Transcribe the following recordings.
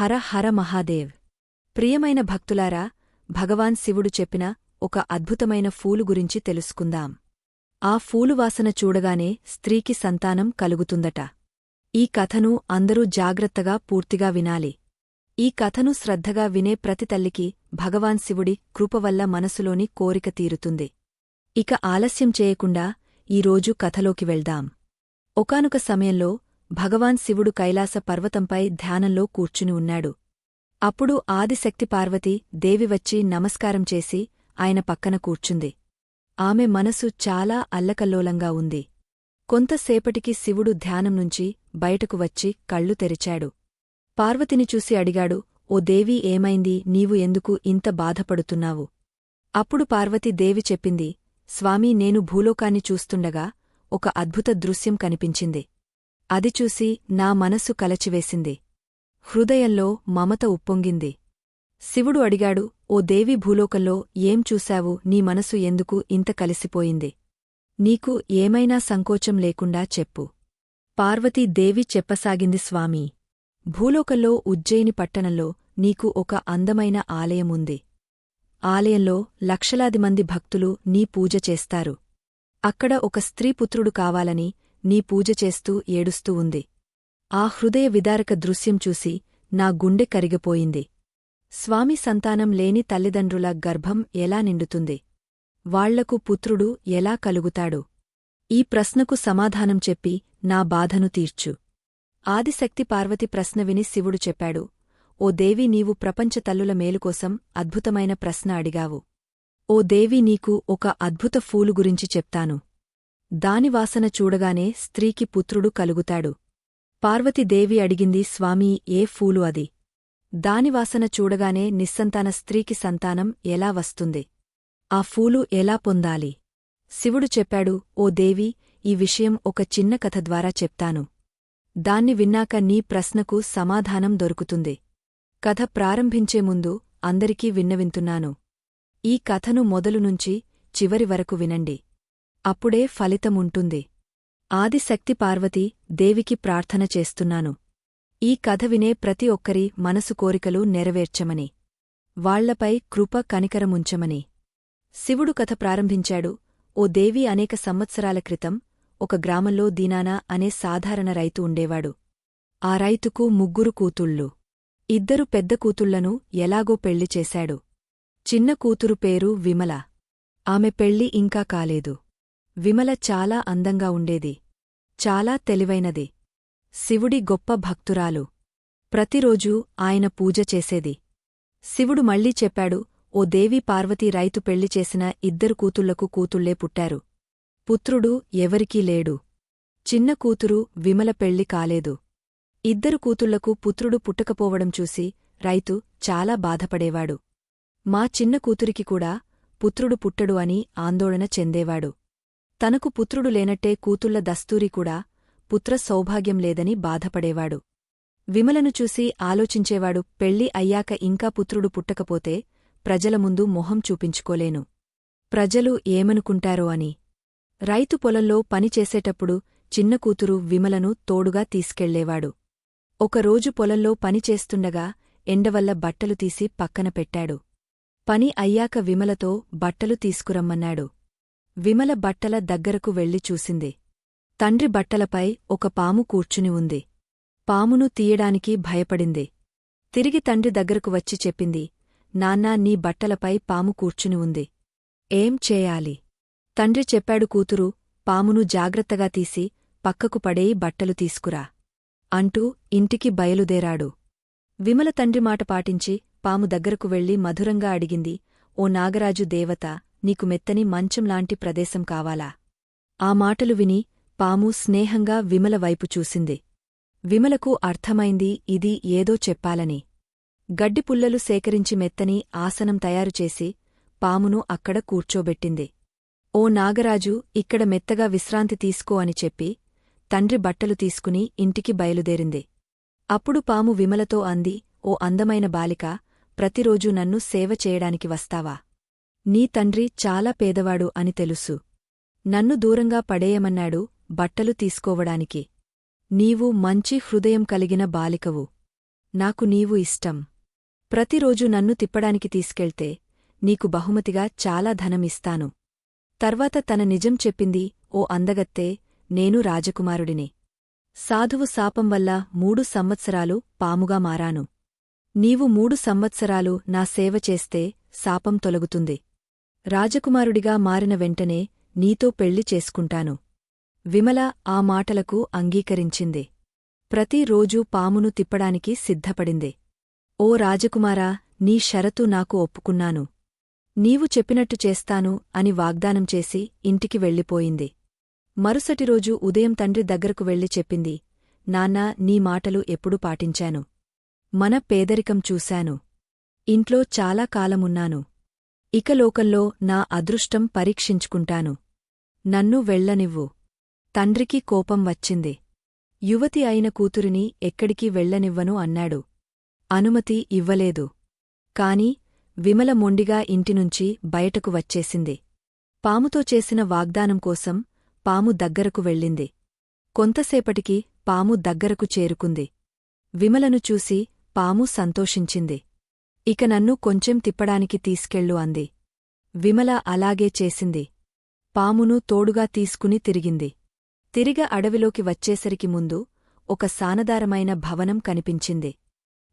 హర హర మహాదేవ్. ప్రియమైన భక్తులారా భగవాన్ శివుడు చెప్పిన ఒక అద్భుతమైన ఫూలు గురించి తెలుసుకుందాం. ఆ ఫూలు వాసన చూడగానే స్త్రీకి సంతానం కలుగుతుందట. ఈ కథను అందరూ జాగ్రత్తగా పూర్తిగా వినాలి. ఈ కథను శ్రద్ధగా వినే ప్రతి తల్లికి భగవాన్ శివుడి కృపవల్ల మనసులోని కోరిక తీరుతుంది. ఇక ఆలస్యం చేయకుండా ఈరోజు కథలోకి వెళ్దాం. ఒకానొక సమయంలో భగవాన్ శివుడు కైలాస పర్వతంపై ధ్యానంలో కూర్చుని ఉన్నాడు. అప్పుడు ఆదిశక్తి పార్వతి దేవి వచ్చి నమస్కారం చేసి ఆయన పక్కన కూర్చుంది. ఆమె మనసు చాలా అల్లకల్లోలంగా ఉంది. కొంతసేపటికి శివుడు ధ్యానం నుంచి బయటకు వచ్చి కళ్ళు తెరిచాడు. పార్వతిని చూసి అడిగాడు ఓ దేవి ఏమైంది? నీవు ఎందుకు ఇంత బాధపడుతున్నావు? అప్పుడు పార్వతి దేవి చెప్పింది స్వామీ నేను భూలోకాన్ని చూస్తుండగా ఒక అద్భుత దృశ్యం కనిపించింది. అది చూసి నా మనసు కలచివేసింది. హృదయంలో మమత ఉప్పొంగింది. శివుడు అడిగాడు ఓ దేవి భూలోకంలో ఏం చూశావు? నీ మనసు ఎందుకు ఇంత కలిసిపోయింది? నీకు ఏమైనా సంకోచం లేకుండా చెప్పు. పార్వతీ దేవి చెప్పసాగింది స్వామీ. భూలోకంలో ఉజ్జయిని పట్టణంలో నీకు ఒక అందమైన ఆలయముంది ఆలయంలో లక్షలాది మంది భక్తులు నీ పూజ చేస్తారు. అక్కడ ఒక స్త్రీపుత్రుడు కావాలని నీ పూజ చేస్తూ ఏడుస్తూ ఉంది. ఆ హృదయ విదారక దృశ్యం చూసి నా గుండె కరిగిపోయింది. స్వామి సంతానం లేని తల్లిదండ్రుల గర్భం ఎలా నిండుతుంది? వాళ్ళకు పుత్రుడు ఎలా కలుగుతాడు? ఈ ప్రశ్నకు సమాధానం చెప్పి నా బాధను తీర్చు. ఆదిశక్తి పార్వతి ప్రశ్న విని శివుడు చెప్పాడు ఓ దేవి నీవు ప్రపంచ తల్లుల మేలుకోసం అద్భుతమైన ప్రశ్న అడిగావు. ఓ దేవి నీకు ఒక అద్భుత ఫూలు గురించి చెప్తాను. దానివాసన చూడగానే స్త్రీకి పుత్రుడు కలుగుతాడు. పార్వతీదేవి అడిగింది స్వామీ ఏ ఫూలు అది దానివాసన చూడగానే నిస్సంతాన స్త్రీకి సంతానం ఎలా వస్తుంది? ఆ ఫూలు ఎలా పొందాలి? శివుడు చెప్పాడు ఓ దేవి ఈ విషయం ఒక చిన్న కథ ద్వారా చెప్తాను. దాన్ని విన్నాక నీ ప్రశ్నకు సమాధానం దొరుకుతుంది. కథ ప్రారంభించే ముందు అందరికీ విన్నవింతున్నాను. ఈ కథను మొదలునుంచి చివరి వరకు వినండి. అప్పుడే ఫలితముంటుంది. ఆదిశక్తి పార్వతి దేవికి ప్రార్థన చేస్తున్నాను. ఈ కథ వినే ప్రతి ఒక్కరి మనసు కోరికలు నెరవేర్చమని. వాళ్ళపై కృప కనికరముంచమని. శివుడు కథ ప్రారంభించాడు. ఓ దేవి అనేక సంవత్సరాల క్రితం ఒక గ్రామంలో దీనానా అనే సాధారణ రైతు ఉండేవాడు. ఆ రైతుకు ముగ్గురు కూతుళ్ళు. ఇద్దరు పెద్ద కూతుళ్ళను ఎలాగో పెళ్ళి చేశాడు. చిన్న కూతురు పేరు విమల. ఆమె పెళ్ళి ఇంకా కాలేదు. విమల చాలా అందంగా ఉండేది. చాలా తెలివైనది. శివుడి గొప్ప భక్తురాలు. ప్రతిరోజూ ఆయన పూజ చేసేది. శివుడు మళ్ళీ చెప్పాడు ఓ దేవి పార్వతీ రైతు పెళ్ళి చేసిన ఇద్దరు కూతుళ్ళకు కూతుళ్ళే పుట్టారు. పుత్రుడు ఎవరికీ లేడు. చిన్న కూతురు విమల పెళ్ళి కాలేదు. ఇద్దరు కూతుళ్ళకు పుత్రుడు పుట్టకపోవడం చూసి రైతు చాలా బాధపడేవాడు. మా చిన్న కూతురికి కూడా పుత్రుడు పుట్టడు అని ఆందోళన చెందేవాడు. తనకు పుత్రుడు లేనట్టే కూతుళ్ళ దస్తూరి కూడా పుత్ర సౌభాగ్యం లేదని బాధపడేవాడు. విమలను చూసి ఆలోచించేవాడు పెళ్ళి అయ్యాక ఇంకా పుత్రుడు పుట్టకపోతే ప్రజల ముందు మొహం చూపించుకోలేను. ప్రజలు ఏమనుకుంటారో అని. రైతు పొలంలో పనిచేసేటప్పుడు చిన్న కూతురు విమలను తోడుగా తీసుకెళ్ళేవాడు. ఒకరోజు పొలంలో పనిచేస్తుండగా ఎండవల్ల బట్టలు తీసి పక్కన పెట్టాడు. పని అయ్యాక విమలతో బట్టలు తీసుకురమ్మన్నాడు. విమల బట్టల దగ్గరకు వెళ్ళి చూసింది. తండ్రి బట్టలపై ఒక పాము కూర్చుని ఉంది. పామును తీయడానికి భయపడింది. తిరిగి తండ్రి దగ్గరకు వచ్చి చెప్పింది నాన్నా నీ బట్టలపై పాము కూర్చుని ఉంది. ఏం చేయాలి? తండ్రి చెప్పాడు కూతురు పామును జాగ్రత్తగా తీసి పక్కకు పడేయి బట్టలు తీసుకురా అంటూ ఇంటికి బయలుదేరాడు. విమల తండ్రి మాట పాటించి పాము దగ్గరకు వెళ్ళి మధురంగా అడిగింది ఓ నాగరాజు దేవత నీకు మెత్తని మంచంలాంటి ప్రదేశం కావాలా? ఆ మాటలు విని పాము స్నేహంగా విమల వైపు చూసింది. విమలకు అర్థమైంది ఇది ఏదో చెప్పాలని. గడ్డిపుల్లలు సేకరించి మెత్తని ఆసనం తయారుచేసి పామును అక్కడ కూర్చోబెట్టింది. ఓ నాగరాజు ఇక్కడ మెత్తగా విశ్రాంతి తీసుకో అని చెప్పి తండ్రి బట్టలు తీసుకుని ఇంటికి బయలుదేరింది. అప్పుడు పాము విమలతో అంది ఓ అందమైన బాలిక ప్రతిరోజూ నన్ను సేవ చేయడానికి వస్తావా? నీ తండ్రి చాలా పేదవాడు అని తెలుసు. నన్ను దూరంగా పడేయమన్నాడు బట్టలు తీసుకోవడానికి. నీవు మంచి హృదయం కలిగిన బాలికవు. నాకు నీవు ఇష్టం. ప్రతిరోజు నన్ను తిప్పడానికి తీసుకెళ్తే నీకు బహుమతిగా చాలా ధనమిస్తాను తర్వాత తన నిజం చెప్పింది ఓ అందగత్తే నేను రాజకుమారుడిని. సాధువు శాపం వల్ల మూడు సంవత్సరాలు పాముగా మారాను. నీవు మూడు సంవత్సరాలు నా సేవ చేస్తే శాపం తొలగుతుంది. రాజకుమారుడిగా మారిన వెంటనే నీతో పెళ్ళి చేసుకుంటాను. విమల ఆ మాటలకు అంగీకరించింది. ప్రతిరోజూ పామును తిప్పడానికి సిద్ధపడింది. ఓ రాజకుమారా నీ షరతు నాకు ఒప్పుకున్నాను. నీవు చెప్పినట్టు చేస్తాను అని వాగ్దానం చేసి ఇంటికి వెళ్ళిపోయింది. మరుసటి రోజు ఉదయం తండ్రి దగ్గరకు వెళ్ళి చెప్పింది నాన్నా నీ మాటలు ఎప్పుడు పాటించాను. మన పేదరికం చూశాను. ఇంట్లో చాలా కాలమున్నాను. ఇక లోకంలో నా అదృష్టం పరీక్షించుకుంటాను. నన్ను వెళ్ళనివ్వు. తండ్రికి కోపం వచ్చింది. యువతి అయిన కూతురిని ఎక్కడికి వెళ్ళనివ్వను అన్నాడు. అనుమతి ఇవ్వలేదు. కాని విమల మొండిగా ఇంటినుంచి బయటకు వచ్చేసింది. పాముతో చేసిన వాగ్దానం కోసం పాము దగ్గరకు వెళ్ళింది. కొంతసేపటికి పాము దగ్గరకు చేరుకుంది. విమలను చూసి పాము సంతోషించింది. ఇక నన్ను కొంచెం తిప్పడానికి తీసుకెళ్ళు అంది. విమల అలాగే చేసింది. పామును తోడుగా తీసుకుని తిరిగింది. తిరిగ అడవిలోకి వచ్చేసరికి ముందు ఒక సానదారమైన భవనం కనిపించింది.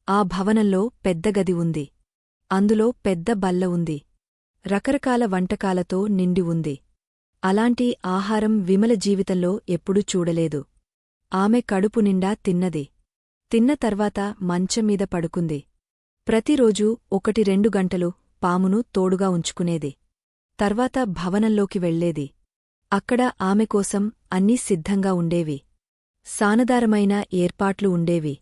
ఆ భవనంలో పెద్ద గది ఉంది. అందులో పెద్ద బల్ల ఉంది. రకరకాల వంటకాలతో నిండి ఉంది. అలాంటి ఆహారం విమల జీవితంలో ఎప్పుడూ చూడలేదు. ఆమె కడుపు నిండా తిన్నది. తిన్న తర్వాత మంచంమీద పడుకుంది. ప్రతిరోజూ ఒకటి రెండు గంటలు పామును తోడుగా ఉంచుకునేది. తర్వాత భవనంలోకి వెళ్ళేది అక్కడ ఆమె కోసం అన్నీ సిద్ధంగా ఉండేవి. సానదారమైన ఏర్పాట్లు ఉండేవి.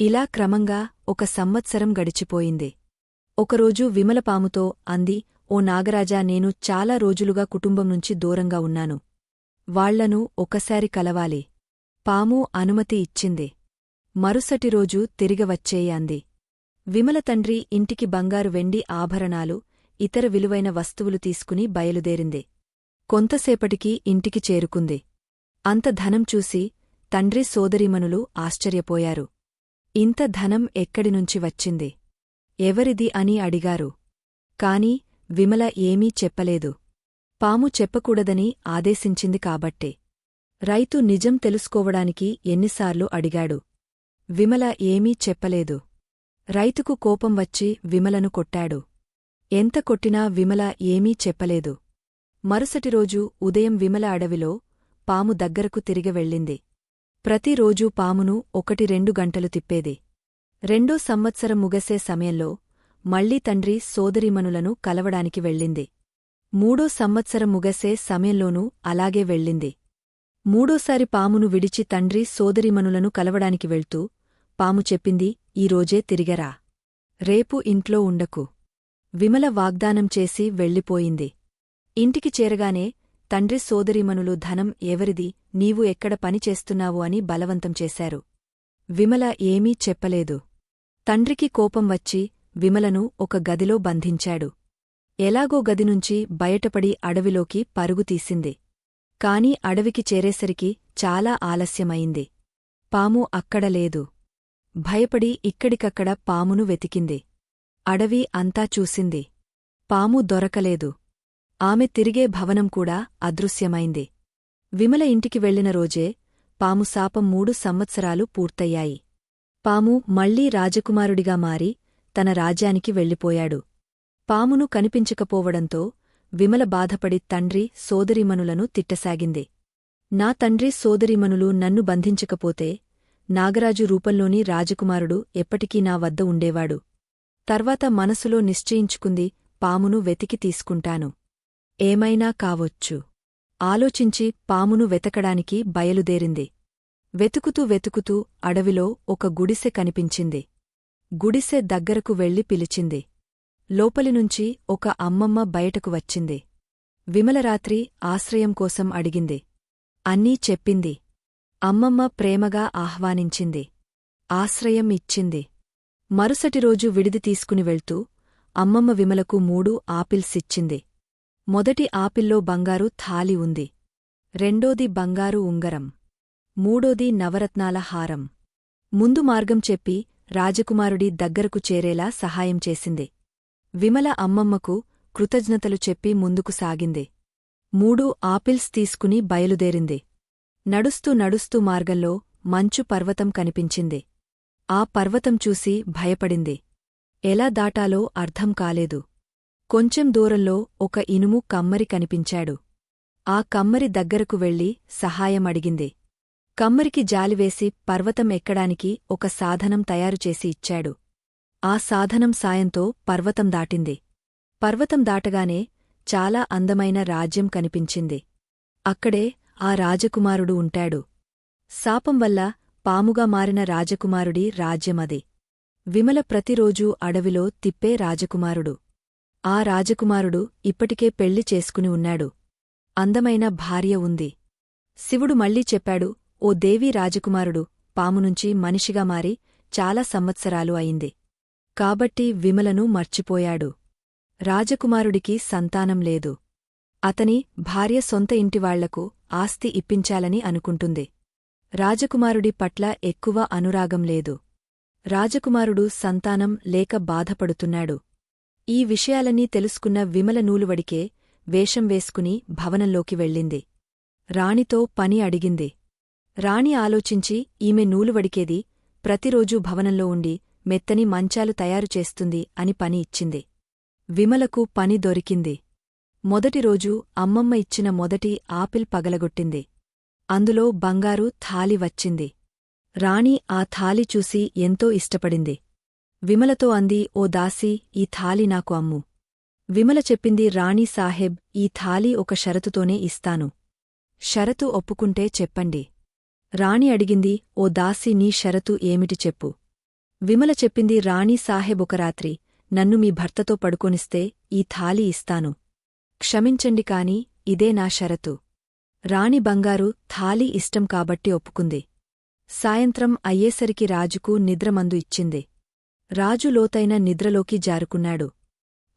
ఇలా క్రమంగా ఒక సంవత్సరం గడిచిపోయింది. ఒకరోజు విమలపాముతో అంది ఓ నాగరాజా నేను చాలా రోజులుగా కుటుంబం నుంచి దూరంగా ఉన్నాను. వాళ్ళను ఒకసారి కలవాలి. పాము అనుమతి ఇచ్చింది. మరుసటి రోజు తిరిగవచ్చేయి అంది. విమల తండ్రి ఇంటికి బంగారు వెండి ఆభరణాలు ఇతర విలువైన వస్తువులు తీసుకుని బయలుదేరింది. కొంతసేపటికి ఇంటికి చేరుకుంది. అంత ధనం చూసి తండ్రి సోదరీమనులు ఆశ్చర్యపోయారు. ఇంత ధనం ఎక్కడినుంచి వచ్చింది? ఎవరిది అని అడిగారు. కాని విమల ఏమీ చెప్పలేదు. పాము చెప్పకూడదని ఆదేశించింది కాబట్టే. రైతు నిజం తెలుసుకోవడానికి ఎన్నిసార్లు అడిగాడు. విమల ఏమీ చెప్పలేదు. రైతుకు కోపం వచ్చి విమలను కొట్టాడు. ఎంత కొట్టినా విమల ఏమీ చెప్పలేదు. మరుసటిరోజు ఉదయం విమల అడవిలో పాము దగ్గరకు తిరిగి వెళ్ళింది. ప్రతిరోజూ పామును ఒకటి రెండు గంటలు తిప్పేది. రెండో సంవత్సరం ముగసే సమయంలో మళ్ళీ తండ్రి సోదరీమణులను కలవడానికి వెళ్ళింది. మూడో సంవత్సరం ముగసే సమయంలోనూ అలాగే వెళ్ళింది. మూడోసారి పామును విడిచి తండ్రి సోదరీమణులను కలవడానికి వెళ్తూ పాము చెప్పింది ఈరోజే తిరిగరా. రేపు ఇంట్లో ఉండకు. విమల వాగ్దానం చేసి వెళ్ళిపోయింది. ఇంటికి చేరగానే తండ్రి సోదరిమనులు ధనం ఎవరిది నీవు ఎక్కడ పనిచేస్తున్నావు అని బలవంతం చేశారు. విమల ఏమీ చెప్పలేదు. తండ్రికి కోపం వచ్చి విమలను ఒక గదిలో బంధించాడు. ఎలాగో గదినుంచి బయటపడి అడవిలోకి పరుగుతీసింది కాని అడవికి చేరేసరికి చాలా ఆలస్యమైంది. పాము అక్కడ లేదు. భయపడి ఇక్కడికక్కడ పామును వెతికింది. అడవి అంతా చూసింది. పాము దొరకలేదు. ఆమె తిరిగే భవనం కూడా అదృశ్యమైంది. విమల ఇంటికి వెళ్ళిన రోజే పాము శాపం మూడు సంవత్సరాలు పూర్తయ్యాయి. పాము మళ్ళీ రాజకుమారుడిగా మారి తన రాజ్యానికి వెళ్ళిపోయాడు. పామును కనిపించకపోవడంతో విమల బాధపడి తండ్రి సోదరిమనులను తిట్టసాగింది. నా తండ్రి సోదరిమనులు నన్ను బంధించకపోతే నాగరాజు రూపంలోని రాజకుమారుడు ఎప్పటికీ నా వద్ద ఉండేవాడు. తర్వాత మనసులో నిశ్చయించుకుంది పామును వెతికి తీసుకుంటాను. ఏమైనా కావచ్చు. ఆలోచించి పామును వెతకడానికి బయలుదేరింది. వెతుకుతూ వెతుకుతూ అడవిలో ఒక గుడిసె కనిపించింది. గుడిసె దగ్గరకు వెళ్ళి పిలిచింది. లోపలినుంచి ఒక అమ్మమ్మ బయటకు వచ్చింది. విమలరాత్రి ఆశ్రయం కోసం అడిగింది. అన్నీ చెప్పింది. అమ్మమ్మ ప్రేమగా ఆహ్వానించింది. ఆశ్రయం ఇచ్చింది. మరుసటిరోజు విడిది తీసుకుని వెళ్తూ అమ్మమ్మ విమలకు మూడు ఆపిల్సిచ్చింది మొదటి ఆపిల్లో బంగారు థాలి ఉంది. రెండోది బంగారు ఉంగరం. మూడోది నవరత్నాల హారం. ముందు మార్గం చెప్పి రాజకుమారుడి దగ్గరకు చేరేలా సహాయం చేసింది. విమల అమ్మమ్మకు కృతజ్ఞతలు చెప్పి ముందుకు సాగింది. మూడు ఆపిల్స్ తీసుకుని బయలుదేరింది. నడుస్తూ నడుస్తూ మార్గంలో మంచు పర్వతం కనిపించింది. ఆ పర్వతం చూసి భయపడింది. ఎలా దాటాలో అర్థం కాలేదు. కొంచెం దూరంలో ఒక ఇనుము కమ్మరి కనిపించాడు. ఆ కమ్మరి దగ్గరకు వెళ్ళి సహాయమడిగింది కమ్మరికి జాలివేసి పర్వతం ఎక్కడానికి ఒక సాధనం తయారుచేసి ఇచ్చాడు. ఆ సాధనం సాయంతో పర్వతం దాటింది. పర్వతం దాటగానే చాలా అందమైన రాజ్యం కనిపించింది. అక్కడే ఆ రాజకుమారుడు ఉంటాడు. శాపం వల్ల పాముగా మారిన రాజకుమారుడి రాజ్యమది విమల ప్రతిరోజూ అడవిలో తిప్పే రాజకుమారుడు. ఆ రాజకుమారుడు ఇప్పటికే పెళ్ళి చేసుకుని ఉన్నాడు. అందమైన భార్య ఉంది. శివుడు మళ్ళీ చెప్పాడు ఓ దేవీ రాజకుమారుడు పామునుంచి మనిషిగా మారి చాలా సంవత్సరాలు అయింది. కాబట్టి విమలను మర్చిపోయాడు. రాజకుమారుడికి సంతానం లేదు. అతని భార్య సొంత ఇంటివాళ్ళకు ఆస్తి ఇప్పించాలని అనుకుంటుంది. రాజకుమారుడి పట్ల ఎక్కువ అనురాగం లేదు. రాజకుమారుడు సంతానం లేక బాధపడుతున్నాడు. ఈ విషయాలన్నీ తెలుసుకున్న విమల నూలువడికే వేషం వేసుకుని భవనంలోకి వెళ్ళింది. రాణితో పని అడిగింది. రాణి ఆలోచించి ఈమె నూలువడికేది ప్రతిరోజూ భవనంలో ఉండి మెత్తని మంచాలు తయారు చేస్తుంది అని పని ఇచ్చింది. విమలకు పని దొరికింది. మొదటిరోజు అమ్మమ్మ ఇచ్చిన మొదటి ఆపిల్ పగలగొట్టింది. అందులో బంగారు థాలి వచ్చింది. రాణి ఆ థాలి చూసి ఎంతో ఇష్టపడింది. విమలతో అంది ఓ దాసి ఈ థాలి నాకు అమ్ము. విమల చెప్పింది రాణి సాహెబ్ ఈ థాలి ఒక షరతుతోనే ఇస్తాను. షరతు ఒప్పుకుంటే చెప్పండి. రాణి అడిగింది ఓ దాసి నీ షరతు ఏమిటి చెప్పు. విమల చెప్పింది రాణి సాహెబ్ ఒక రాత్రి నన్ను మీ భర్తతో పడుకొనిస్తే ఈ థాలి ఇస్తాను. క్షమించండి కాని ఇదే నా షరతు. రాణి బంగారు థాలి ఇష్టం కాబట్టి ఒప్పుకుంది. సాయంత్రం అయ్యేసరికి రాజుకు నిద్రమందు ఇచ్చింది. రాజు లోతైన నిద్రలోకి జారుకున్నాడు.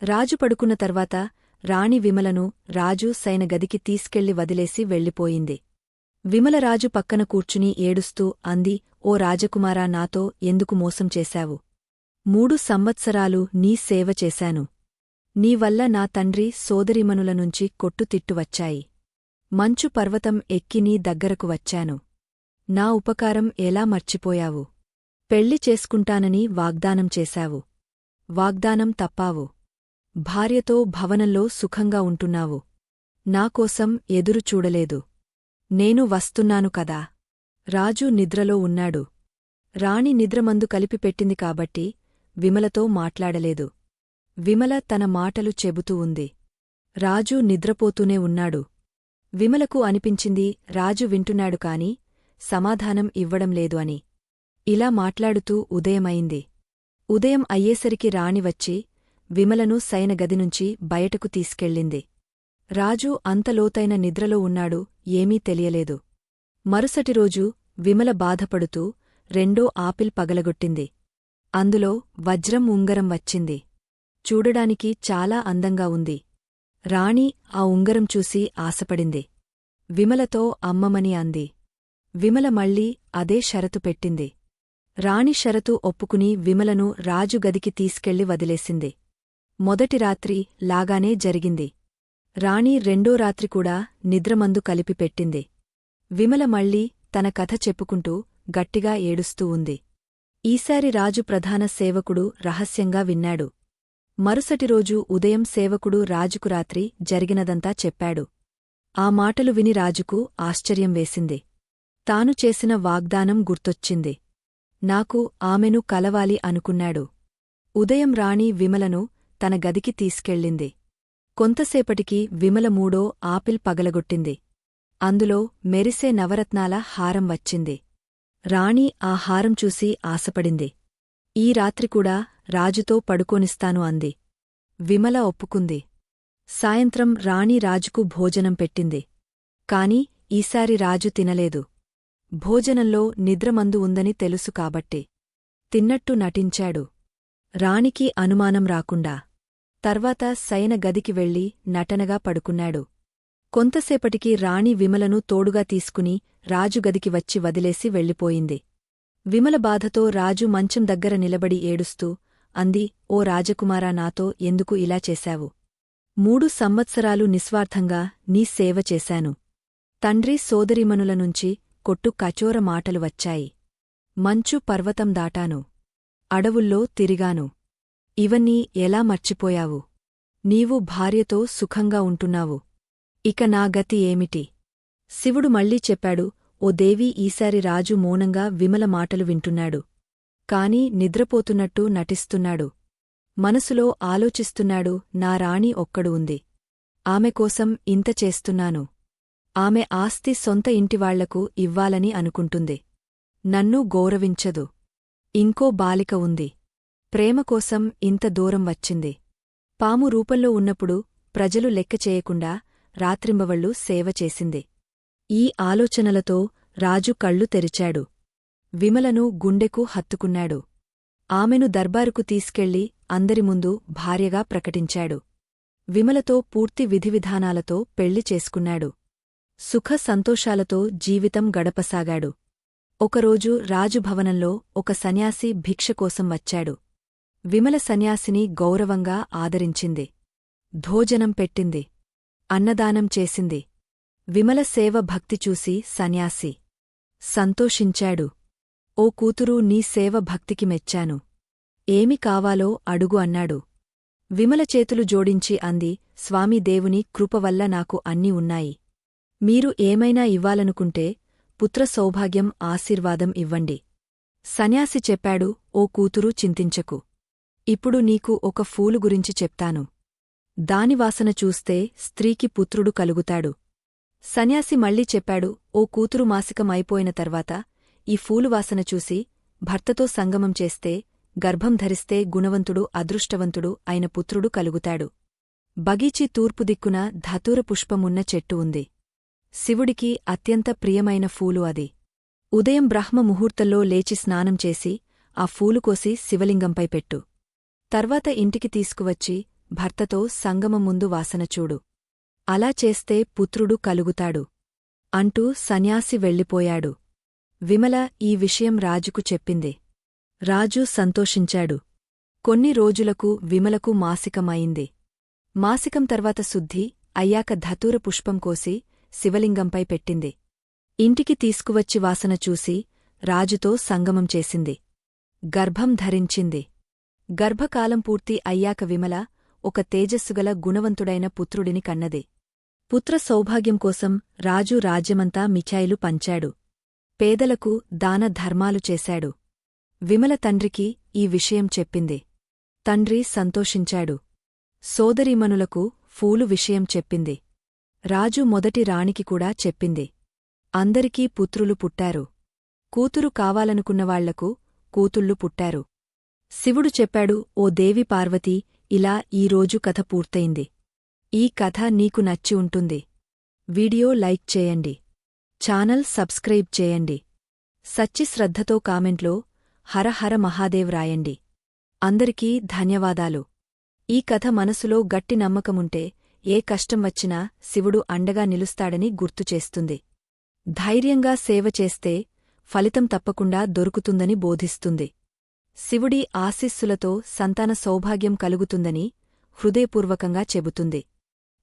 రాజు పడుకున్న తర్వాత రాణి విమలను రాజు సైన గదికి తీసుకెళ్ళి వదిలేసి వెళ్ళిపోయింది. విమల రాజు పక్కన కూర్చుని ఏడుస్తూ అంది ఓ రాజకుమారా నాతో ఎందుకు మోసం చేశావు? మూడు సంవత్సరాలు నీ సేవ చేశాను. నీవల్ల నా తండ్రి సోదరిమనుల నుంచి కొట్టుతిట్టు వచ్చాయి. మంచు పర్వతం ఎక్కి నీ దగ్గరకు వచ్చాను. నా ఉపకారం ఎలా మర్చిపోయావు? పెళ్ళి చేసుకుంటానని వాగ్దానం చేశావు. వాగ్దానం తప్పావు. భార్యతో భవనంలో సుఖంగా ఉంటున్నావు. నాకోసం ఎదురు చూడలేదు. నేను వస్తున్నాను కదా. రాజు నిద్రలో ఉన్నాడు. రాణి నిద్రమందు కలిపిపెట్టింది కాబట్టి విమలతో మాట్లాడలేదు. విమల తన మాటలు చెబుతూ ఉంది. రాజు నిద్రపోతూనే ఉన్నాడు. విమలకు అనిపించింది రాజు వింటున్నాడు కాని సమాధానం ఇవ్వడం లేదు అని. ఇలా మాట్లాడుతూ ఉదయమైంది. ఉదయం అయ్యేసరికి రాణి వచ్చి విమలను సైన గదినుంచి బయటకు తీసుకెళ్ళింది. రాజు అంతలోతైన నిద్రలో ఉన్నాడు ఏమీ తెలియలేదు. మరుసటిరోజు విమల బాధపడుతూ రెండో ఆపిల్ పగలగొట్టింది. అందులో వజ్రం ఉంగరం వచ్చింది. చూడడానికి చాలా అందంగా ఉంది. రాణి ఆ ఉంగరం చూసి ఆశపడింది. విమలతో అమ్మమని అంది. విమల మళ్ళీ అదే షరతు పెట్టింది. రాణి షరతు ఒప్పుకుని విమలను రాజు గదికి తీసుకెళ్ళి వదిలేసింది. మొదటి రాత్రి లాగానే జరిగింది. రాణి రెండో రాత్రి కూడా నిద్రమందు కలిపి పెట్టింది. విమల మళ్ళీ తన కథ చెప్పుకుంటూ గట్టిగా ఏడుస్తూ ఉంది. ఈసారి రాజు ప్రధాన సేవకుడు రహస్యంగా విన్నాడు. మరుసటిరోజు ఉదయం సేవకుడు రాజుకు రాత్రి జరిగినదంతా చెప్పాడు. ఆ మాటలు విని రాజుకు ఆశ్చర్యం వేసింది. తాను చేసిన వాగ్దానం గుర్తొచ్చింది. నాకు ఆమెను కలవాలి అనుకున్నాడు. ఉదయం రాణి విమలను తన గదికి తీసుకెళ్ళింది. కొంతసేపటికి విమల మూడో ఆపిల్ పగలగొట్టింది. అందులో మెరిసే నవరత్నాల హారం వచ్చింది. రాణి ఆ హారం చూసి ఆశపడింది. ఈ రాత్రికూడా రాజుతో పడుకోనిస్తాను అంది. విమల ఒప్పుకుంది. సాయంత్రం రాణి రాజుకు భోజనం పెట్టింది. కాని ఈసారి రాజు తినలేదు. భోజనంలో నిద్రమందు ఉందని తెలుసు కాబట్టి. తిన్నట్టు నటించాడు. రాణికి అనుమానం రాకుండా. తర్వాత శయన గదికి వెళ్ళి నటనగా పడుకున్నాడు. కొంతసేపటికి రాణి విమలను తోడుగా తీసుకుని రాజుగదికి వచ్చి వదిలేసి వెళ్ళిపోయింది. విమల బాధతో రాజు మంచం దగ్గర నిలబడి ఏడుస్తూ అంది ఓ రాజకుమారా నాతో ఎందుకు ఇలా చేశావు? మూడు సంవత్సరాలు నిస్వార్థంగా నీ సేవ చేశాను. తండ్రి సోదరిమనుల నుంచి కొట్టు కచోర మాటలు వచ్చాయి. మంచు పర్వతం దాటాను. అడవుల్లో తిరిగాను. ఇవన్నీ ఎలా మర్చిపోయావు? నీవు భార్యతో సుఖంగా ఉంటున్నావు. ఇక నా గతి ఏమిటి? శివుడు మళ్ళీ చెప్పాడు ఓ దేవి ఈసారి రాజు మౌనంగా విమల మాటలు వింటున్నాడు. కాని నిద్రపోతున్నట్టు నటిస్తున్నాడు. మనసులో ఆలోచిస్తున్నాడు నా రాణి ఒక్కడు ఉంది. ఆమె కోసం ఇంత చేస్తున్నాను. ఆమె ఆస్తి సొంత ఇంటివాళ్ళకు ఇవ్వాలని అనుకుంటుంది. నన్ను గౌరవించదు. ఇంకో బాలిక ఉంది. ప్రేమకోసం ఇంత దూరం వచ్చింది. పాము రూపంలో ఉన్నప్పుడు ప్రజలు లెక్క చేయకుండా రాత్రింబవళ్ళు సేవ చేసింది. ఈ ఆలోచనలతో రాజు కళ్ళు తెరిచాడు. విమలను గుండెకు హత్తుకున్నాడు. ఆమెను దర్బారుకు తీసుకెళ్ళి అందరి ముందు భార్యగా ప్రకటించాడు. విమలతో పూర్తి విధివిధానాలతో పెళ్ళి చేసుకున్నాడు. సుఖ సంతోషాలతో జీవితం గడపసాగాడు. ఒకరోజు రాజుభవనంలో ఒక సన్యాసి భిక్షకోసం వచ్చాడు. విమల సన్యాసిని గౌరవంగా ఆదరించింది. భోజనం పెట్టింది. అన్నదానం చేసింది. విమల సేవ భక్తి చూసి సన్యాసి సంతోషించాడు. ఓ కూతురూ నీ సేవ భక్తికి మెచ్చాను. ఏమి కావాలో అడుగు అన్నాడు. విమల చేతులు జోడించి అంది స్వామి దేవుని కృపవల్ల నాకు అన్నీ ఉన్నాయి. మీరు ఏమైనా ఇవ్వాలనుకుంటే పుత్ర సౌభాగ్యం ఆశీర్వాదం ఇవ్వండి సన్యాసి చెప్పాడు ఓ కూతురు చింతించకు. ఇప్పుడు నీకు ఒక ఫూలు గురించి చెప్తాను. దాని వాసన చూస్తే స్త్రీకి పుత్రుడు కలుగుతాడు సన్యాసి మళ్ళీ చెప్పాడు ఓ కూతురు మాసికం అయిపోయిన తర్వాత ఈ ఫూలు వాసన చూసి భర్తతో సంగమం చేస్తే గర్భం ధరిస్తే గుణవంతుడు అదృష్టవంతుడు అయిన పుత్రుడు కలుగుతాడు. బగీచి తూర్పు దిక్కున ధతూర పుష్పమున్న చెట్టు ఉంది. శివుడికి అత్యంత ప్రియమైన ఫూలు అది. ఉదయం బ్రహ్మ ముహూర్తంలో లేచి స్నానం చేసి ఆ ఫూలు కోసి శివలింగంపై పెట్టు. తర్వాత ఇంటికి తీసుకువచ్చి భర్తతో సంగమం ముందు వాసన చూడు. అలా చేస్తే పుత్రుడు కలుగుతాడు. అంటూ సన్యాసి వెళ్ళిపోయాడు. విమల ఈ విషయం రాజుకు చెప్పింది. రాజు సంతోషించాడు. కొన్ని రోజులకు విమలకు మాసికమైంది. మాసికం తర్వాత శుద్ధి అయ్యాక ధతూర పుష్పం కోసి శివలింగంపై పెట్టింది. ఇంటికి తీసుకువచ్చి వాసన చూసి రాజుతో సంగమం చేసింది. గర్భం ధరించింది. గర్భకాలం పూర్తి అయ్యాక విమల ఒక తేజస్సుగల గుణవంతుడైన పుత్రుడిని కన్నది. పుత్ర సౌభాగ్యం కోసం రాజు రాజ్యమంతా మిఠాయిలు పంచాడు. పేదలకు దాన ధర్మాలు చేశాడు. విమల తండ్రికి ఈ విషయం చెప్పింది. తండ్రి సంతోషించాడు. సోదరీమనులకు ఫూలు విషయం చెప్పింది. రాజు మొదటి రాణికి కూడా చెప్పింది. అందరికీ పుత్రులు పుట్టారు. కూతురు కావాలనుకున్నవాళ్ళకు కూతుళ్ళు పుట్టారు. శివుడు చెప్పాడు ఓ దేవి పార్వతీ ఇలా ఈరోజు కథ పూర్తయింది. ఈ కథ నీకు నచ్చి ఉంటుంది. వీడియో లైక్ చేయండి. ఛానల్ సబ్స్క్రైబ్ చేయండి. సచ్చి శ్రద్ధతో కామెంట్లో హరహర మహాదేవ్ రాయండి. అందరికీ ధన్యవాదాలు. ఈ కథ మనసులో గట్టి నమ్మకముంటే ఏ కష్టం వచ్చినా శివుడు అండగా నిలుస్తాడని గుర్తుచేస్తుంది ధైర్యంగా సేవ చేస్తే ఫలితం తప్పకుండా దొరుకుతుందని బోధిస్తుంది. శివుడి ఆశీస్సులతో సంతాన సౌభాగ్యం కలుగుతుందని హృదయపూర్వకంగా చెబుతుంది.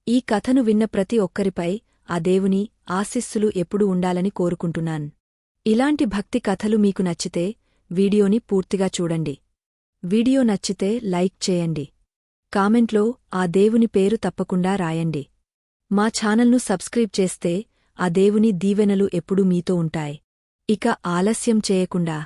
ఈ కథను విన్న ప్రతి ఒక్కరిపై ఆ దేవుని ఆశీస్సులు ఎప్పుడూ ఉండాలని కోరుకుంటున్నాన్. ఇలాంటి భక్తి కథలు మీకు నచ్చితే వీడియోని పూర్తిగా చూడండి. వీడియో నచ్చితే లైక్ చేయండి. కామెంట్లో ఆ దేవుని పేరు తప్పకుండా రాయండి. మా ఛానల్ను సబ్స్క్రైబ్ చేస్తే ఆ దేవుని దీవెనలు ఎప్పుడూ మీతో ఉంటాయి. ఇక ఆలస్యం చేయకుండా